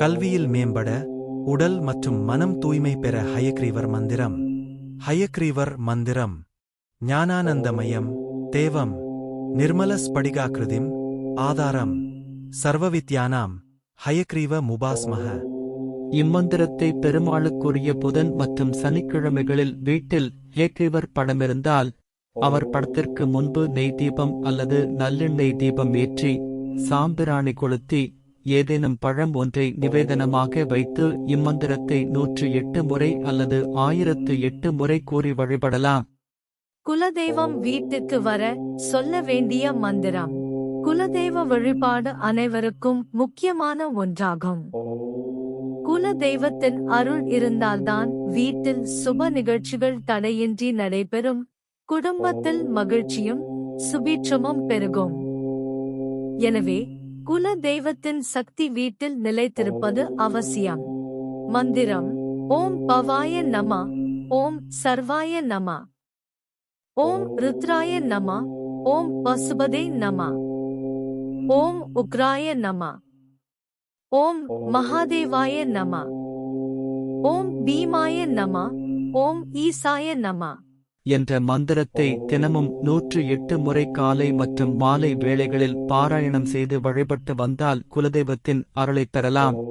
கல்வியில் மேம்பட உடல் மற்றும் மனம் தூய்மை பெற ஹயக்ரீவர் மந்திரம். ஹயக்ரீவர் மந்திரம். ஞானானந்தமயம் தேவம். நிர்மல ஸ்படிகாக்கிருதிம் ஆதாரம். சர்வவித்யானாம். ஹயக்ரீவ முபாஸ்மக இம்மந்திரத்தை பெருமாளுக்குரிய புதன் மற்றும் சனிக்கிழமைகளில் வீட்டில் ஏற்றிவர் படமிருந்தால் அவர் படத்திற்கு முன்பு நெய் தீபம் அல்லது நல்லெண்ணெய் தீபம் ஏற்றி சாம்பிராணி கொளுத்தி ஏதேனும் பழம் ஒன்றை நிவேதனமாக வைத்து இம்மந்திரத்தை நூற்று எட்டு முறை அல்லது ஆயிரத்து எட்டு முறை கூறி வழிபடலாம். குலதெய்வம் வீட்டுக்கு வர சொல்ல வேண்டிய மந்திரம். குலதெய்வ வழிபாடு அனைவருக்கும் முக்கியமான ஒன்றாகும். குலதெய்வத்தின் அருள் இருந்தால்தான் வீட்டில் சுப நிகழ்ச்சிகள் தடையின்றி நடைபெறும். குடும்பத்தில் மகிழ்ச்சியும் சுபீட்சமும் பெருகும். எனவே குல தெய்வத்தின் சக்தி வீட்டில் நிலைத்திருப்பது அவசியம். மந்திரம் ஓம் பவாய நம ஓம் சர்வாய நம. ஓம் ருத்ராய நம ஓம் பசுபதே நம. ஓம் உக்ராய நம. ஓம் மகாதேவாய நம. ஓம் பீமாய நம ஓம் ஈசாய நம. என்ற மந்திரத்தை தினமும் நூற்று எட்டு முறை காலை மற்றும் மாலை வேளைகளில் பாராயணம் செய்து வழிபட்டு வந்தால் குலதெய்வத்தின் அருளைப் பெறலாம்.